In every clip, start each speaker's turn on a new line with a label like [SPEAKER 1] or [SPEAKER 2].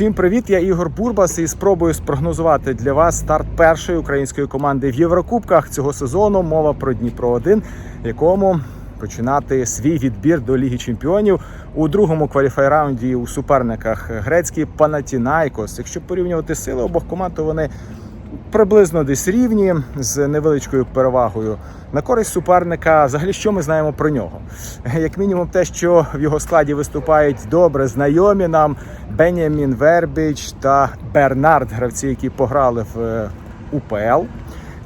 [SPEAKER 1] Всім привіт! Я Ігор Бурбас і спробую спрогнозувати для вас старт першої української команди в Єврокубках цього сезону. Мова про Дніпро 1 якому починати свій відбір до Ліги Чемпіонів у другому кваліфай-раунді у суперниках грецький Панатінайкос. Якщо порівнювати сили обох команд, то вони приблизно десь рівні з невеличкою перевагою на користь суперника. Взагалі, що ми знаємо про нього? Як мінімум, те, що в його складі виступають добре знайомі нам Бенямін Вербіч та Бернард, гравці, які пограли в е, УПЛ.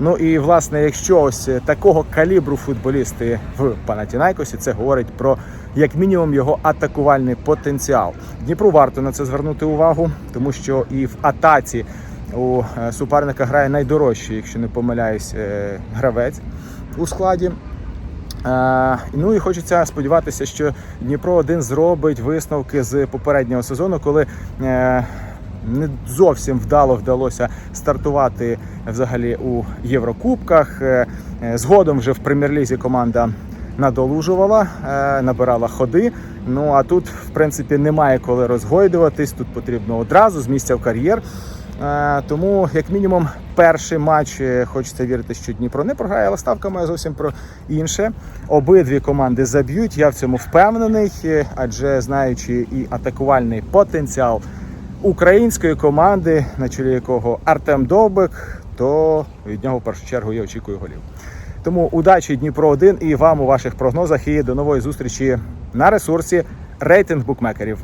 [SPEAKER 1] Ну і власне, якщо ось такого калібру футболісти в Панатінайкосі, це говорить про як мінімум його атакувальний потенціал. Дніпру варто на це звернути увагу, тому що і в атаці у е, суперника грає найдорожчий, якщо не помиляюсь, е, гравець у складі. Е, ну і хочеться сподіватися, що Дніпро 1 зробить висновки з попереднього сезону, коли не зовсім вдало вдалося стартувати взагалі у Єврокубках. Згодом вже в прем'єр-лізі команда надолужувала, набирала ходи. Ну а тут, в принципі, немає коли розгойдуватись. Тут потрібно одразу з місця в кар'єр. Е, Тому, як мінімум, перший матч е, хочеться вірити, що Дніпро не програє, але ставка має зовсім про інше. Обидві команди заб'ють. Я в цьому впевнений, е, адже знаючи і атакувальний потенціал української команди, на чолі якого Артем Довбик, то від нього в першу чергу я очікую голів. Тому удачі Дніпро 1 і вам у ваших прогнозах. І до нової зустрічі на ресурсі рейтинг букмекерів.